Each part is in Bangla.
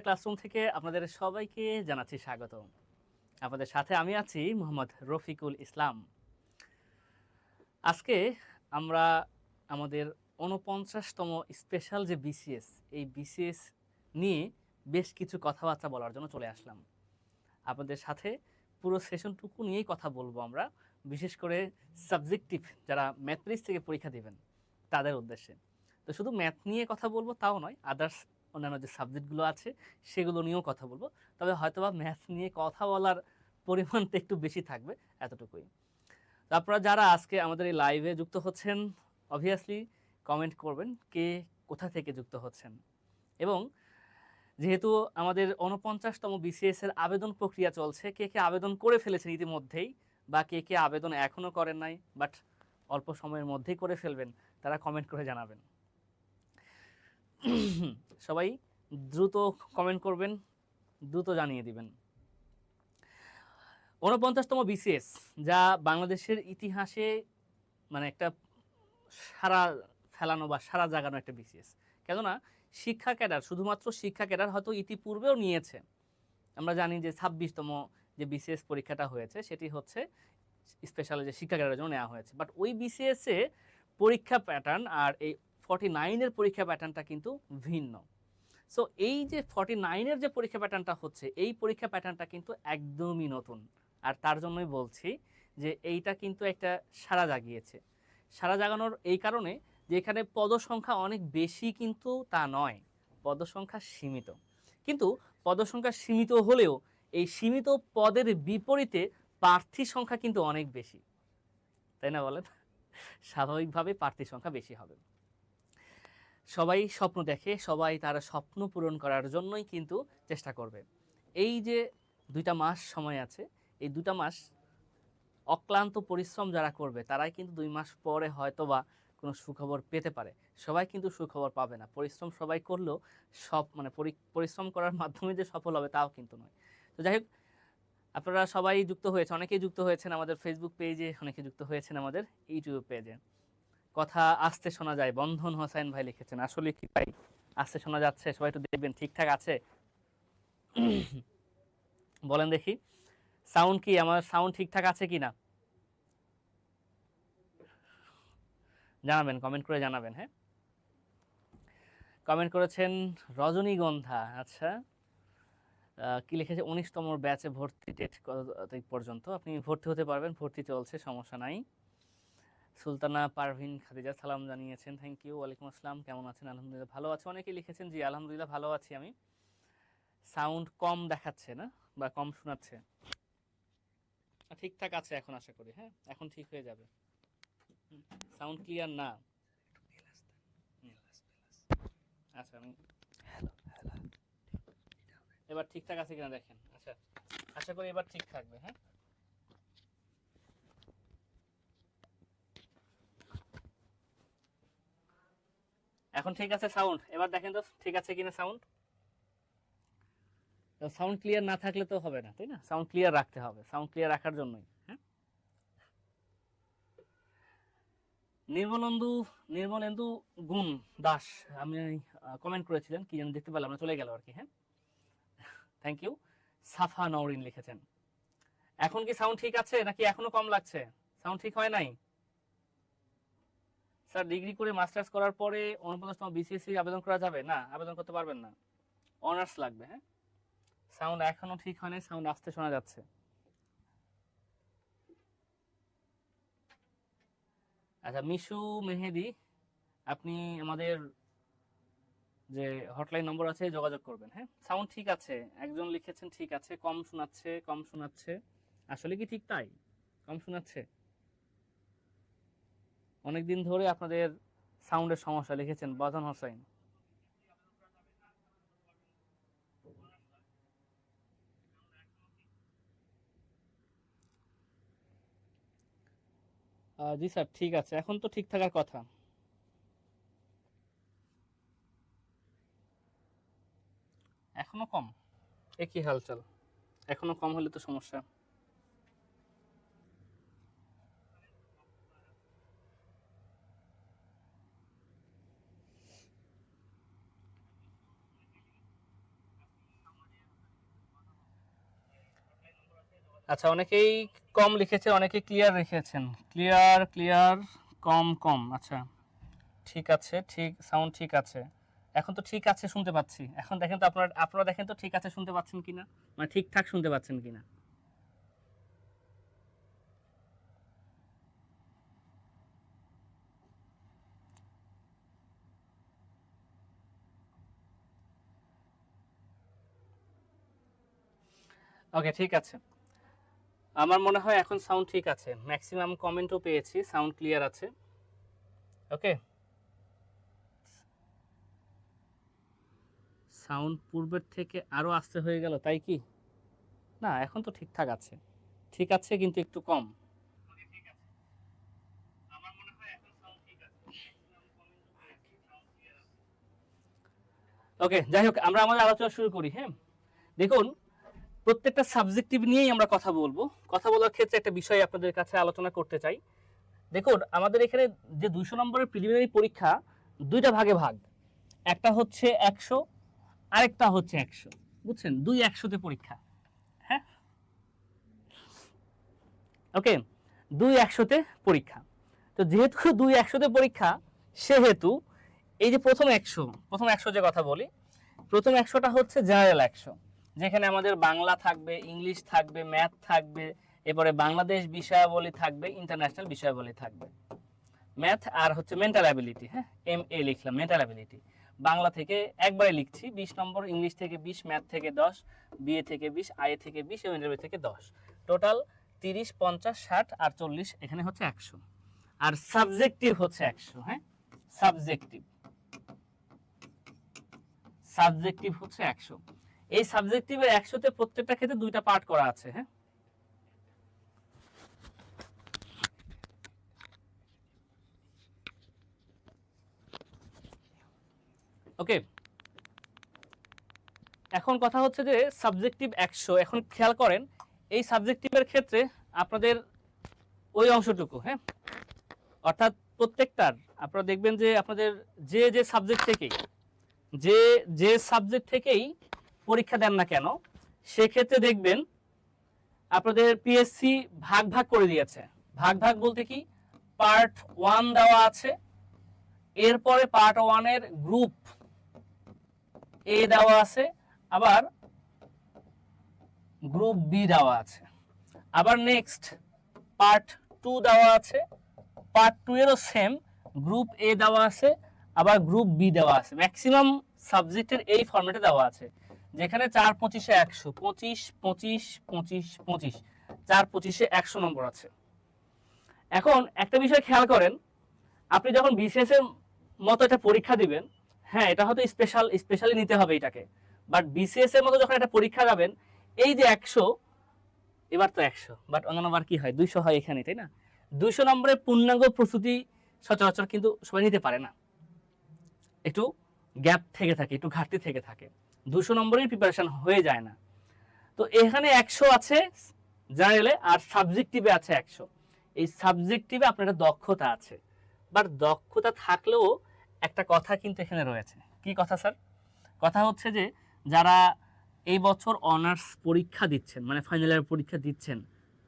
ক্লাসরুম থেকে আপনাদের সবাইকে জানাচ্ছি স্বাগত আপনাদের সাথে আমি আছি মোহাম্মদ রফিকুল ইসলাম। আজকে আমরা আমাদের উনপঞ্চাশতম স্পেশাল যে বিসিএস, এই বিসিএস নিয়ে বেশ কিছু কথাবার্তা বলার জন্য চলে আসলাম। আপনাদের সাথে পুরো সেশনটুকু নিয়েই কথা বলব আমরা, বিশেষ করে সাবজেক্টিভ যারা ম্যাথমেটিক্স থেকে পরীক্ষা দেবেন তাদের উদ্দেশ্যে তো শুধু ম্যাথ নিয়ে কথা বলব তাও নয় আদার্স অন্যান্য যে সাবজেক্টগুলো আছে, সেগুলো নিয়েও কথা বলব। তবে হয়তোবা ম্যাথ নিয়ে কথা বলার পরিমাণটা একটু বেশি থাকবে এতটুকুই। তো আপনারা যারা আজকে আমাদের এই লাইভে যুক্ত হচ্ছেন অবভিয়াসলি কমেন্ট করবেন কে কোথা থেকে যুক্ত হচ্ছেন। এবং যেহেতু আমাদের উনপঞ্চাশতম বিসিএস এর আবেদন প্রক্রিয়া চলছে, কে কে আবেদন করে ফেলেছেন ইতিমধ্যেই বা কে কে আবেদন এখনও করেন নাই বাট অল্প সময়ের মধ্যেই করে ফেলবেন, তারা কমেন্ট করে জানাবেন। সবাই দ্রুত কমেন্ট করবেন, দ্রুত জানিয়ে দিবেন। ঊনপঞ্চাশতম বিসিএস যা বাংলাদেশের ইতিহাসে মানে একটা সারা ফেলানো বা সারা জাগানো একটা বিসিএস কেননা, শিক্ষা ক্যাডার, শুধুমাত্র শিক্ষা ক্যাডার হয়তো ইতিপূর্বেও নিয়েছে। আমরা জানি যে ছাব্বিশতম যে বিসিএস পরীক্ষাটা হয়েছে, সেটি হচ্ছে স্পেশাল যে শিক্ষা ক্যাডারের জন্য নেওয়া হয়েছে। বাট ওই বিসিএসে পরীক্ষা প্যাটার্ন আর এই ফর্টি নাইনের পরীক্ষা প্যাটার্নটা কিন্তু ভিন্ন। সো এই যে ফর্টি নাইনের যে পরীক্ষা প্যাটার্নটা হচ্ছে, এই পরীক্ষা প্যাটার্নটা কিন্তু একদমই নতুন। আর তার জন্যই বলছি যে, এইটা কিন্তু একটা সারা জাগিয়েছে। সারা জাগানোর এই কারণে যে এখানে পদসংখ্যা অনেক বেশি কিন্তু তা নয়, পদসংখ্যা সীমিত। কিন্তু পদসংখ্যা সীমিত হলেও এই সীমিত পদের বিপরীতে প্রার্থী সংখ্যা কিন্তু অনেক বেশি। তাই না বলেন? স্বাভাবিকভাবে প্রার্থী সংখ্যা বেশি হবে। সবাই স্বপ্ন দেখে, সবাই তার স্বপ্ন পূরণ করার জন্যই কিন্তু চেষ্টা করবে। এই যে দুইটা মাস সময় আছে, এই দুটা মাস অক্লান্ত পরিশ্রম যারা করবে, তারাই কিন্তু দুই মাস পরে হয়তো বা কোনো সুখবর পেতে পারে। সবাই কিন্তু সুখবর পাবে না। পরিশ্রম সবাই করলেও সব মানে পরি- পরিশ্রম করার মাধ্যমে যে সফল হবে তাও কিন্তু নয়। তো যাই হোক, আপনারা সবাই যুক্ত হয়েছে, অনেকেই যুক্ত হয়েছেন আমাদের ফেসবুক পেজে অনেকে যুক্ত হয়েছেন আমাদের ইউটিউব পেজে কথা আসতে শোনা যায়। বন্ধন হোসাইন ভাই লিখেছেন, আসলে কি ভাই? আসতে শোনা যাচ্ছে, সবাই একটু দেখবেন, ঠিকঠাক আছে? বলেন দেখি, সাউন্ড কি আমার সাউন্ড ঠিকঠাক আছে কি না? জানাবেন, কমেন্ট করে জানাবেন হ্যাঁ? কমেন্ট করেছেন রজনীগন্ধা আচ্ছা কি লিখেছে? উনিশতম ব্যাচে ভর্তি ডেট কত পর্যন্ত? আপনি ভর্তি হতে পারবেন, ভর্তি চলছে, সমস্যা নাই। সুলতানা পারভিন খাদিজা, সালাম জানিয়েছেন। থ্যাংক ইউ ওয়ালাইকুম আসসালাম। কেমন আছেন? আলহামদুলিল্লাহ ভালো আছে। অনেকেই লিখেছেন, জি, আলহামদুলিল্লাহ ভালো আছি আমি। সাউন্ড কম দেখাচ্ছে না বা কম শোনাচ্ছে। ঠিকঠাক আছে এখন আশা করি হ্যাঁ? এখন ঠিক হয়ে যাবে। সাউন্ড ক্লিয়ার না? আচ্ছা আমি এবার ঠিকঠাক আছে কিনা দেখেন। আচ্ছা আশা করি এবার ঠিক থাকবে হ্যাঁ? এখন ঠিক আছে সাউন্ড এবার দেখেন তো ঠিক আছে কিনা সাউন্ড সাউন্ড ক্লিয়ার না থাকলে তো হবে না, তাই না? সাউন্ড ক্লিয়ার রাখতে হবে সাউন্ড ক্লিয়ার রাখার জন্যই হ্যাঁ? নির্মলেন্দু নির্মলেন্দু গুণ দাস, আমি কমেন্ট করেছিলেন, কি যেন দেখতে পেলাম চলে গেল আর কি হ্যাঁ? থ্যাংক ইউ সাফা নওরিন লিখেছেন। এখন কি সাউন্ড ঠিক আছে, নাকি এখনও কম লাগছে? সাউন্ড ঠিক হয় নাই? স্যার ডিগ্রি করে মাস্টার্স করার পরে অনুপদস্থ বিসিএসসি আবেদন করা যাবে? না, আবেদন করতে পারবেন না। অনার্স লাগবে হ্যাঁ? সাউন্ড এখনও ঠিক হয়নি সাউন্ড আসতে শোনা যাচ্ছে। আচ্ছা মিশু মেহেদি, আপনি আমাদের যে হটলাইন নম্বর আছে, যোগাযোগ করবেন হ্যাঁ? সাউন্ড ঠিক আছে, একজন লিখেছেন ঠিক আছে, কম শোনাচ্ছে কম শোনাচ্ছে। আসলে কি ঠিক তাই? কম শোনাচ্ছে? অনেকদিন ধরে আপনাদের সাউন্ডের সমস্যা লিখেছেন বদন হোসেন। আহ, জি স্যার ঠিক আছে। এখন তো ঠিক থাকার কথা। এখনও কম? একই হালচাল? এখনও কম হলে তো সমস্যা। আচ্ছা অনেকেই কম লিখেছে, অনেকে ক্লিয়ার লিখেছেন ক্লিয়ার ক্লিয়ার কম কম আচ্ছা। ঠিক আছে, ঠিক সাউন্ড ঠিক আছে। এখন তো ঠিক আছে শুনতে পাচ্ছি। এখন দেখেন তো আপনারা আপনারা দেখেন তো ঠিক আছে শুনতে পাচ্ছেন কিনা? মানে ঠিকঠাক শুনতে পাচ্ছেন কিনা? ওকে ঠিক আছে। আমার মনে হয় এখন সাউন্ড ঠিক আছে। ম্যাক্সিমাম কমেন্টও পেয়েছি সাউন্ড ক্লিয়ার আছে। ওকে সাউন্ড পূর্বের থেকে আরও আস্তে হয়ে গেল, তাই কি? না, এখন তো ঠিকঠাক আছে। ঠিক আছে কিন্তু একটু কম। ওকে যাই হোক, আমরা আমাদের আলোচনা শুরু করি হ্যাঁ? দেখুন প্রত্যেকটা সাবজেক্টিভ নিয়েই আমরা কথা বলব। কথা বলার ক্ষেত্রে একটা বিষয় আপনাদের কাছে আলোচনা করতে চাই। দেখুন, আমাদের এখানে যে দুইশো নম্বরের প্রিলিমিনারি পরীক্ষা, দুইটা ভাগে ভাগ। একটা হচ্ছে একশো, আরেকটা হচ্ছে একশো। বুঝছেন? দুই একশোতে পরীক্ষা। হ্যাঁ? ওকে দুই একশোতে পরীক্ষা। তো যেহেতু দুই একশোতে পরীক্ষা, সেহেতু এই যে প্রথম একশো প্রথম একশো যে কথা বলি, প্রথম একশোটা হচ্ছে জেনারেল একশো। যেখানে আমাদের বাংলা থাকবে, ইংলিশ থাকবে, ম্যাথ থাকবে, এরপরে বাংলাদেশ বিষয়াবলী থাকবে, ইন্টারন্যাশনাল বিষয়াবলী থাকবে। ম্যাথ আর হচ্ছে মেন্টাল অ্যাবিলিটি হ্যাঁ? এম এ লিখলাম মেন্টাল অ্যাবিলিটি বাংলা থেকে একবারে লিখছি, বিশ নম্বর, ইংলিশ থেকে বিশ, ম্যাথ থেকে দশ বিএ থেকে বিশ আইএ থেকে বিশ, এবং ইন্টারভিউ থেকে দশ। টোটাল তিরিশ, পঞ্চাশ, ষাট আর চল্লিশ এখানে হচ্ছে একশো। আর সাবজেক্টিভ হচ্ছে একশো হ্যাঁ? সাবজেক্টিভ সাবজেক্টিভ হচ্ছে একশো। এই সাবজেক্টিভের একশোতে প্রত্যেকটা ক্ষেত্রে দুইটা পার্ট করা আছে হ্যাঁ? ওকে এখন কথা হচ্ছে যে সাবজেক্টিভ একশো, এখন খেয়াল করেন, এই সাবজেক্টিভের ক্ষেত্রে আপনাদের ওই অংশটুকু হ্যাঁ? অর্থাৎ প্রত্যেকটার আপনারা দেখবেন যে আপনাদের যে যে সাবজেক্ট থেকেই, যে যে সাবজেক্ট থেকেই পরীক্ষা দেন না কেন, সেক্ষেত্রে দেখবেন আপনাদের পিএসসি ভাগ ভাগ করে দিয়েছে। ভাগ ভাগ বলতে কি? পার্ট ওয়ান দেওয়া আছে, এরপরে পার্ট ওয়ানের গ্রুপ এ দেওয়া আছে, আবার গ্রুপ বি দেওয়া আছে। আবার নেক্সট পার্ট টু দেওয়া আছে পার্ট টু এরও সেম গ্রুপ এ দেওয়া আছে, আবার গ্রুপ বি দেওয়া আছে। ম্যাক্সিমাম সাবজেক্টের এই ফর্মেটে দেওয়া আছে। যেখানে চার পঁচিশে একশো, পঁচিশ পঁচিশ পঁচিশ পঁচিশ, চার পঁচিশে একশো নম্বর আছে। এখন একটা বিষয় খেয়াল করেন, আপনি যখন বিসিএস এর মতো একটা পরীক্ষা দিবেন হ্যাঁ এটা হয়তো স্পেশাল স্পেশালি নিতে হবে এটাকে বাট বিসিএস এর মতো যখন একটা পরীক্ষা যাবেন এই যে একশো, এবার তো একশো বাট অন্যান্যবার কি হয়? দুইশো হয় এখানে, তাই না? দুইশো নম্বরের পূর্ণাঙ্গ প্রস্তুতি সচরাচর কিন্তু সবাই নিতে পারে না। একটু গ্যাপ থেকে থাকে, একটু ঘাটতি থেকে থাকে। দুশো নম্বরের প্রিপারেশন হয়ে যায় না। তো এখানে একশো আছে জেনারেলে আর সাবজেক্টিভে আছে একশো। এই সাবজেক্টিভে আপনার দক্ষতা আছে। বাট দক্ষতা থাকলেও একটা কথা কিন্তু এখানে রয়েছে। কি কথা স্যার কথা হচ্ছে যে যারা এই বছর অনার্স পরীক্ষা দিচ্ছেন মানে ফাইনাল ইয়ার পরীক্ষা দিচ্ছেন,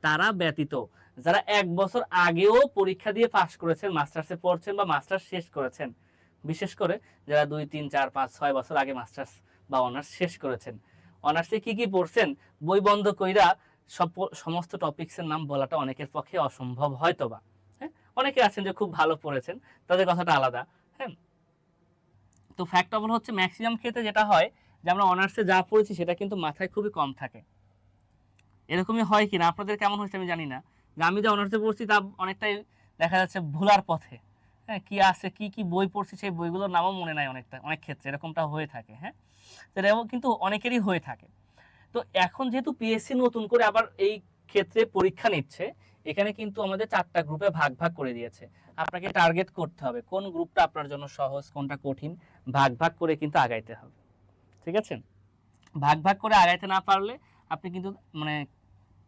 তারা ব্যতীত যারা এক বছর আগেও পরীক্ষা দিয়ে পাশ করেছেন মাস্টার্সে পড়ছেন বা মাস্টার্স শেষ করেছেন, বিশেষ করে যারা দুই, তিন, চার, পাঁচ, ছয় বছর আগে মাস্টার্স বা অনার্স শেষ করেছেন। অনার্সে কি কি পড়ছেন? বই বন্ধ কইরা সব সমস্ত টপিকসের নাম বলাটা অনেকের পক্ষে অসম্ভব হয়তো বা হ্যাঁ? অনেকে আছেন যে খুব ভালো পড়েছেন, তাদের কথাটা আলাদা। হ্যাঁ? তো ফ্যাক্ট অফ হচ্ছে ম্যাক্সিমাম ক্ষেত্রে যেটা হয় যে আমরা অনার্সে যা পড়েছি সেটা কিন্তু মাথায় খুবই কম থাকে। এরকমই হয় কিনা? আপনাদের কেমন হচ্ছে আমি জানি না। যে আমি যে অনার্সে পড়ছি তা অনেকটাই দেখা যাচ্ছে ভুলার পথে। হ্যাঁ? কি আছে, কি কি বই পড়ছি সেই বইগুলোর নামও মনে নাই অনেকটা, অনেক ক্ষেত্রে। এরকমটা হয়ে থাকে। হ্যাঁ? এরকম কিন্তু অনেকেরই হয়ে থাকে। তো এখন যেহেতু পিএসসি নতুন করে আবার এই ক্ষেত্রে পরীক্ষা নিচ্ছে, এখানে কিন্তু আমাদের চারটা গ্রুপে ভাগ ভাগ করে দিয়েছে। আপনাকে টার্গেট করতে হবে, কোন গ্রুপটা আপনার জন্য সহজ, কোনটা কঠিন, ভাগ ভাগ করে কিন্তু আগাইতে হবে। ঠিক আছে? ভাগ ভাগ করে আগাইতে না পারলে আপনি কিন্তু মানে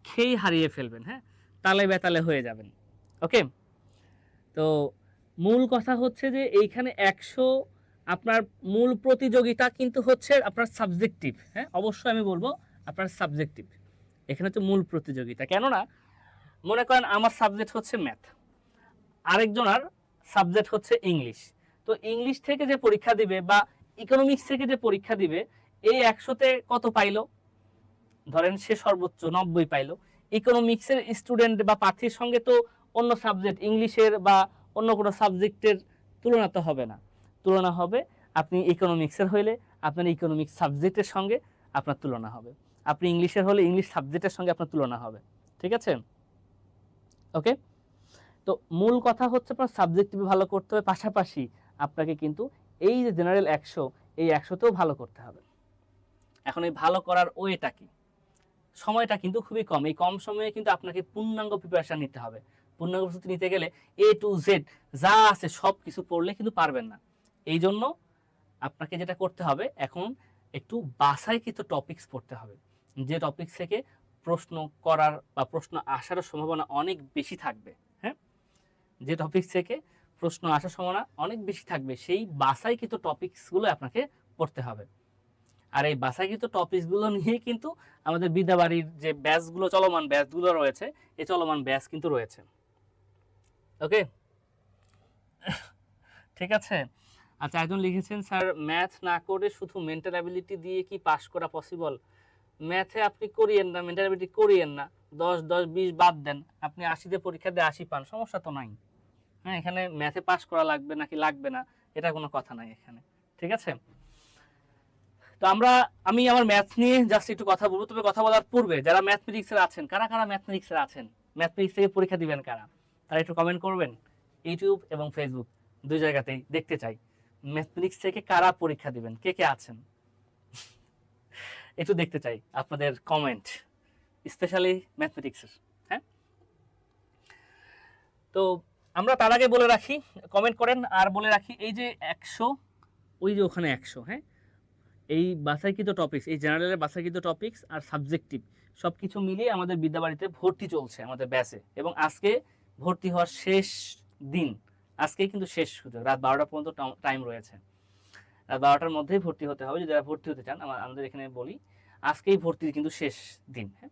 খেই হারিয়ে ফেলবেন হ্যাঁ? তালে বেতালে হয়ে যাবেন। ওকে তো মূল কথা হচ্ছে যে এইখানে একশো আপনার মূল প্রতিযোগিতা কিন্তু হচ্ছে আপনার সাবজেক্টিভ হ্যাঁ? অবশ্যই আমি বলব আপনার সাবজেক্টিভ এখানে হচ্ছে মূল প্রতিযোগিতা। কেননা, মনে করেন আমার সাবজেক্ট হচ্ছে ম্যাথ আরেকজনের সাবজেক্ট হচ্ছে ইংলিশ তো ইংলিশ থেকে যে পরীক্ষা দিবে বা ইকোনমিক্স থেকে যে পরীক্ষা দিবে, এই একশোতে কত পাইলো? ধরেন সে সর্বোচ্চ নব্বই পাইলো। ইকোনমিক্সের স্টুডেন্ট বা প্রার্থীর সঙ্গে তো অন্য সাবজেক্ট ইংলিশের বা অন্য কোনো সাবজেক্টের তুলনা তো হবে না। তুলনা হবে। আপনি ইকোনমিক্সের হইলে আপনার ইকোনমিক্স সাবজেক্টের সঙ্গে আপনার তুলনা হবে। আপনি ইংলিশের হলে ইংলিশ সাবজেক্টের সঙ্গে আপনার তুলনা হবে। ঠিক আছে? ওকে তো মূল কথা হচ্ছে আপনার সাবজেক্টিভ ভালো করতে হবে। পাশাপাশি আপনাকে কিন্তু এই যে জেনারেল একশো, এই একশোতেও ভালো করতে হবে। এখন এই ভালো করার ওয়েটা কি? সময়টা কিন্তু খুবই কম। এই কম সময়ে কিন্তু আপনাকে পূর্ণাঙ্গ প্রিপারেশন নিতে হবে। পূর্ণাঙ্গ প্রস্তুতি নিতে গেলে এ টু জেড যা আছে সব কিছু পড়লে কিন্তু পারবেন না। এই জন্য আপনাকে যেটা করতে হবে, এখন একটু বাসাইকৃত টপিকস পড়তে হবে। যে টপিক থেকে প্রশ্ন করার বা প্রশ্ন আসার সম্ভাবনা অনেক বেশি থাকবে হ্যাঁ? যে টপিক থেকে প্রশ্ন আসার সম্ভাবনা অনেক বেশি থাকবে, সেই বাসাইকৃত টপিকসগুলো আপনাকে পড়তে হবে। আর এই বাসাইকৃত টপিকসগুলো নিয়ে কিন্তু আমাদের বিদ্যাবাড়ির যে ব্যাচগুলো, চলমান ব্যাচগুলো রয়েছে এই চলমান ব্যাচ কিন্তু রয়েছে। ওকে ঠিক আছে? আচ্ছা একজন লিখেছেন, স্যার, ম্যাথ না করে শুধু মেন্টাল অ্যাবিলিটি দিয়ে কি পাস করা পসিবল ম্যাথে আপনি করিয়েন না মেন্টাল অ্যাবিলিটি করিয়েন না। দশ দশ, বিশ বাদ দেন। আপনি আশিতে পরীক্ষা দিয়ে আশি পান। সমস্যা তো নাই। হ্যাঁ এখানে ম্যাথে পাস করা লাগবে নাকি লাগবে না, এটা কোনো কথা নাই এখানে। ঠিক আছে? তো আমরা, আমি আমার ম্যাথ নিয়ে জাস্ট একটু কথা বলব। তবে কথা বলার পূর্বে, যারা ম্যাথমেটিক্সের আছেন, কারা কারা ম্যাথমেটিক্সের আছেন? ম্যাথমেটিক্স থেকে পরীক্ষা দিবেন কারা? তারা একটু কমেন্ট করবেন। ইউটিউব এবং ফেসবুক দুই জায়গাতেই দেখতে চাই। ম্যাথমেটিক্স থেকে কারা পরীক্ষা দিবেন? কে কে আছেন? একটু দেখতে চাই আপনাদের কমেন্ট স্পেশালি ম্যাথমেটিক্সের হ্যাঁ? তো আমরা তার আগে বলে রাখি কমেন্ট করেন আর বলে রাখি, এই যে একশো, ওই যে ওখানে একশো হ্যাঁ? এই বাসাইকৃত টপিকস এই জেনারেলের বাসাইকৃত টপিকস আর সাবজেক্টিভ সব কিছু মিলিয়ে আমাদের বিদ্যাবাড়িতে ভর্তি চলছে আমাদের ব্যাচে এবং আজকে ভর্তি হওয়ার শেষ দিন। আজকে কিন্তু শেষ সুযোগ। রাত বারোটা পর্যন্ত টাইম রয়েছে। রাত বারোটার মধ্যেই ভর্তি হতে হবে। যদি যারা ভর্তি হতে চান, আমা- আমাদের এখানে বলি, আজকেই ভর্তির কিন্তু শেষ দিন হ্যাঁ?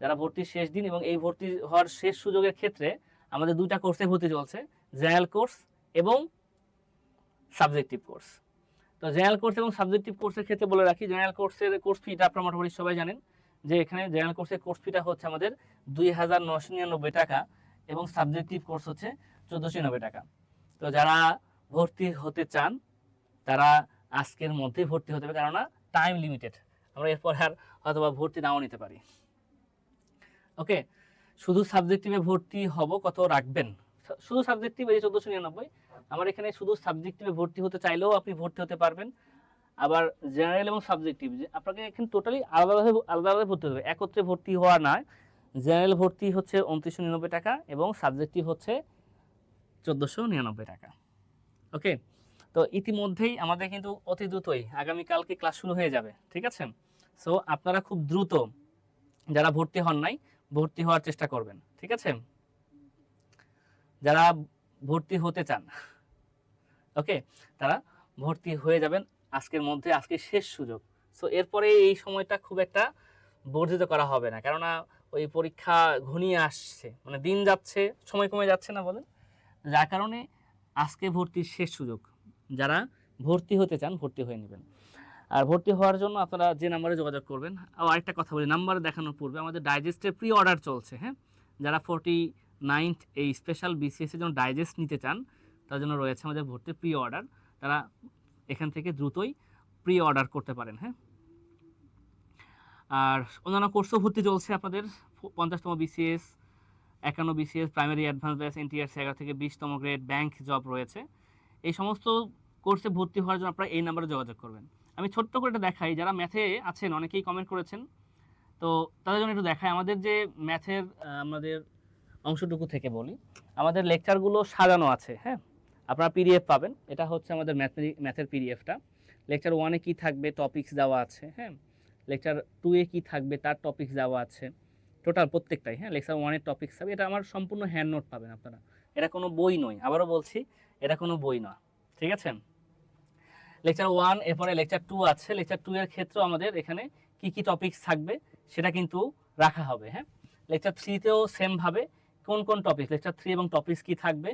যারা ভর্তির শেষ দিন এবং এই ভর্তি হওয়ার শেষ সুযোগের ক্ষেত্রে আমাদের দুইটা কোর্সে ভর্তি চলছে জেনারেল কোর্স এবং সাবজেক্টিভ কোর্স তো জেনারেল কোর্স এবং সাবজেক্টিভ কোর্সের ক্ষেত্রে বলে রাখি জেনারেল কোর্সের কোর্স ফিটা আপনারা মোটামুটি সবাই জানেন যে এখানে জেনারেল কোর্সের কোর্স ফিটা হচ্ছে আমাদের দুই হাজার নশো নিরানব্বই টাকা এবং সাবজেক্টিভ কোর্স হচ্ছে চোদ্দোশো নব্বই টাকা। তো যারা ভর্তি হতে চান, তারা আজকের মধ্যেই ভর্তি হতে হবে, কেননা টাইম লিমিটেড আমরা এরপর আর হয়তোবা ভর্তি নাও নিতে পারি। ওকে, শুধু সাবজেক্টিভে ভর্তি হব কত রাখবেন? শুধু সাবজেক্টিভ এই চোদ্দোশো নিরানব্বই, আমার এখানে শুধু সাবজেক্টিভে ভর্তি হতে চাইলেও আপনি ভর্তি হতে পারবেন। আবার জেনারেল এবং সাবজেক্টিভ আপনাকে এখানে টোটালি আলাদাভাবে আলাদা আলাদা ভর্তি হবে। একত্রে ভর্তি হওয়া নয়। জেনারেল ভর্তি হচ্ছে উনত্রিশশো নিরানব্বই টাকা এবং সাবজেক্টিভ হচ্ছে চোদ্দোশো নিরানব্বই টাকা। ওকে তো ইতিমধ্যেই আমাদের কিন্তু অতি দ্রুতই আগামীকালকে ক্লাস শুরু হয়ে যাবে, ঠিক আছে? সো আপনারা খুব দ্রুত যারা ভর্তি হন নাই, ভর্তি হওয়ার চেষ্টা করবেন, ঠিক আছে? যারা ভর্তি হতে চান ওকে তারা ভর্তি হয়ে যাবেন আজকের মধ্যে, আজকে শেষ সুযোগ। সো এরপরে এই সময়টা খুব একটা বর্ধিত করা হবে না, কেননা ওই পরীক্ষা ঘনিয়ে আসছে মানে দিন যাচ্ছে, সময় কমে যাচ্ছে না বলেন? যার কারণে আজকে ভর্তির শেষ সুযোগ। যারা ভর্তি হতে চান, ভর্তি হয়ে নেবেন। আর ভর্তি হওয়ার জন্য আপনারা যে নাম্বারে যোগাযোগ করবেন আর আরেকটা কথা বলি, নাম্বার দেখানোর পূর্বে আমাদের ডাইজেস্টের প্রি অর্ডার চলছে হ্যাঁ? যারা ফোর্টি নাইনথ এই স্পেশাল বিসিএস এর জন্য ডাইজেস্ট নিতে চান, তার জন্য রয়েছে আমাদের ভর্তি প্রি অর্ডার তারা এখান থেকে দ্রুতই প্রি অর্ডার করতে পারেন হ্যাঁ? আর অন্যান্য কোর্সও ভর্তি চলছে আপনাদের, পঞ্চাশতম বিসিএস একান্ন BCS primary advance batch NTR এগারো থেকে বিশতম গ্রেড ব্যাংক জব রয়েছে। এই সমস্ত কোর্সে ভর্তি হওয়ার জন্য আপনারা এই নাম্বারে যোগাযোগ করবেন। আমি ছোট্ট করে এটা দেখাই, যারা ম্যাথে আছেন, অনেকেই কমেন্ট করেছেন, তো তাদের জন্য একটু দেখাই। আমাদের যে ম্যাথের আমাদের অংশটুকু থেকে বলি, আমাদের লেকচারগুলো সাজানো আছে হ্যাঁ? আপনারা পিডিএফ পাবেন। এটা হচ্ছে আমাদের ম্যাথের ম্যাথের পিডিএফটা লেকচার ওয়ানে কী থাকবে? টপিকস দেওয়া আছে হ্যাঁ? লেকচার টু এ কী থাকবে? তার টপিকস দেওয়া আছে। টোটাল প্রত্যেকটাই হ্যাঁ? লেকচার ওয়ানের টপিকস থাকবে এটা আমার সম্পূর্ণ হ্যান্ড নোট পাবেন আপনারা। এটা কোনো বই নয়, আবারও বলছি, এটা কোনো বই নয়, ঠিক আছে? লেকচার ওয়ান এরপরে লেকচার টু আছে লেকচার টু এর ক্ষেত্রেও আমাদের এখানে কি কি টপিকস থাকবে, সেটা কিন্তু রাখা হবে হ্যাঁ? লেকচার থ্রিতেও সেমভাবে কোন কোন টপিক লেকচার থ্রি এবং টপিক কি থাকবে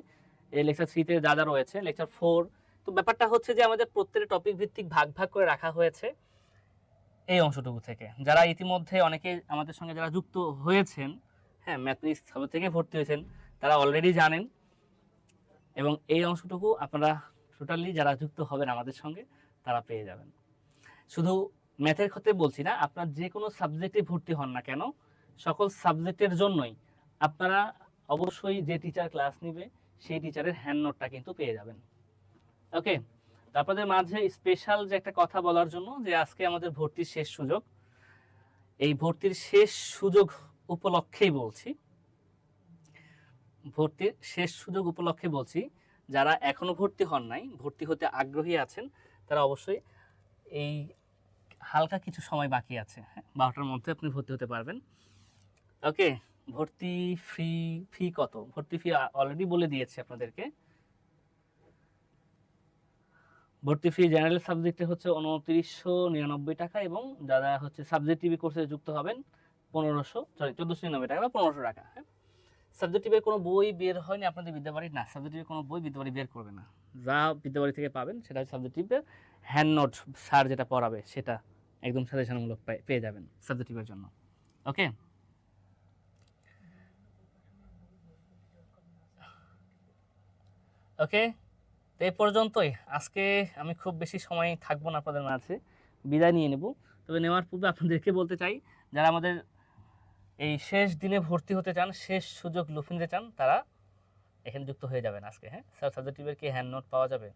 এই লেকচার থ্রিতে যা যা রয়েছে লেকচার ফোর তো ব্যাপারটা হচ্ছে যে আমাদের প্রত্যেকটা টপিক ভিত্তিক ভাগ ভাগ করে রাখা হয়েছে। এই অংশটুকু থেকে। যারা ইতিমধ্যে অনেকে আমাদের সঙ্গে যারা যুক্ত হয়েছেন হ্যাঁ ম্যাথলিস সব থেকে ভর্তি হয়েছেন, তারা অলরেডি জানেন। এবং এই অংশটুকু আপনারা টোটালি যারা যুক্ত হবেন আমাদের সঙ্গে, তারা পেয়ে যাবেন। শুধু ম্যাথের ক্ষেত্রে বলছি না, আপনার যে কোনো সাবজেক্টে ভর্তি হন না কেন, সকল সাবজেক্টের জন্যই আপনারা অবশ্যই যে টিচার ক্লাস নিবে, সেই টিচারের হ্যান্ড নোটটা কিন্তু পেয়ে যাবেন। ওকে আপনাদের মাঝে স্পেশাল যে একটা কথা বলার জন্য যে আজকে আমাদের ভর্তির শেষ সুযোগ। এই ভর্তির শেষ সুযোগ উপলক্ষেই বলছি। ভর্তির শেষ সুযোগ উপলক্ষে বলছি, যারা এখনও ভর্তি হন নাই, ভর্তি হতে আগ্রহী আছেন, তারা অবশ্যই এই হালকা কিছু সময় বাকি আছে হ্যাঁ বারোটার মধ্যে আপনি ভর্তি হতে পারবেন। ওকে ভর্তি ফি ফি কত? ভর্তি ফি অলরেডি বলে দিয়েছি আপনাদেরকে। ভর্তি ফি জেনারেল সাবজেক্টে হচ্ছে উনত্রিশশো নিরানব্বই টাকা এবং যারা হচ্ছে সাবজেক্টিভ কোর্সে যুক্ত হবেন পনেরোশো সরি চোদ্দোশো নিরানব্বই টাকা বা পনেরোশো টাকা হ্যাঁ? সাবজেক্টিভের কোনো বই বের হয়নি আপনাদের বিদ্যাবাড়ির না সাবজেক্টিভের কোনো বই বিদ্যাবাড়ি বের করবে না। যা বিদ্যাবাড়ি থেকে পাবেন সেটা হচ্ছে সাবজেক্টিভের হ্যান্ড নোট স্যার যেটা পড়াবে, সেটা একদম সাজেশনমূলক পেয়ে যাবেন সাবজেক্টিভের জন্য। ওকে ওকে তো এই পর্যন্তই। আজকে আমি খুব বেশি সময় থাকব না আপনাদের মাঝে। বিদায় নিয়ে নেব। তবে নেওয়ার পূর্বে আপনাদেরকে বলতে চাই, যারা আমাদের এই শেষ দিনে ভর্তি হতে চান, শেষ সুযোগ লুফে নিতে চান, তারা এখানে যুক্ত হয়ে যাবেন আজকে হ্যাঁ? স্যার, সাবজেক্টিভের কি হ্যান্ড নোট পাওয়া যাবে?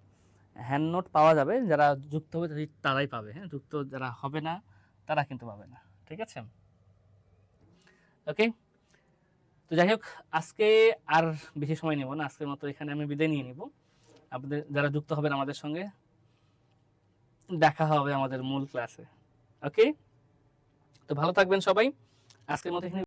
হ্যান্ড নোট পাওয়া যাবে। যারা যুক্ত হবে তারাই পাবে হ্যাঁ? যুক্ত যারা হবে না, তারা কিন্তু পাবে না। ঠিক আছে? ওকে তো যাই হোক, আজকে আর বেশি সময় নেব না। আজকের মতো এখানে আমি বিদায় নিয়ে নিব। আপনাদের যারা যুক্ত হবেন আমাদের সঙ্গে, দেখা হবে আমাদের মূল ক্লাসে ওকে তো ভালো থাকবেন সবাই। আজকের মতো এখানে